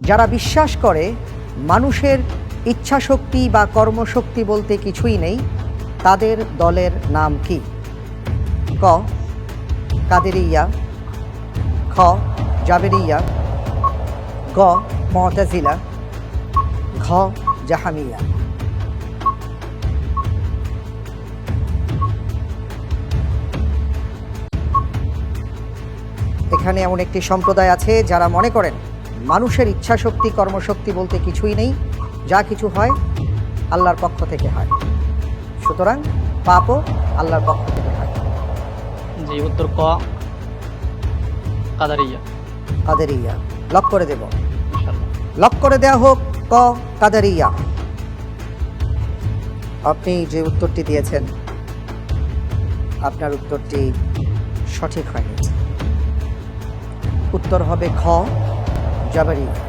যারা বিশ্বাস করে মানুষের ইচ্ছাশক্তি বা কর্মশক্তি বলতে কিছুই নেই, তাদের দলের নাম কি? ক, কাদেরিয়া। খ, জাবেরিয়া। গ, মতাজিলা। ঘ, জাহামিয়া। এখানে এমন একটি সম্প্রদায় আছে যারা মনে করেন মানুষের ইচ্ছাশক্তি কর্মশক্তি বলতে কিছুই নেই। যা কিছু হয় আল্লাহর পক্ষ থেকে হয়। সুতরাং পাপও আল্লাহর পক্ষ থেকে হয়। জি উত্তর ক। কাদারিয়া। কাদেরিয়া। লক করে দেব। লক করে দেওয়া হোক ক কাদেরিয়া। আপনি যে উত্তরটি দিয়েছেন আপনার উত্তরটি সঠিক হয়নি। উত্তর হবে খ। জাবারিয়া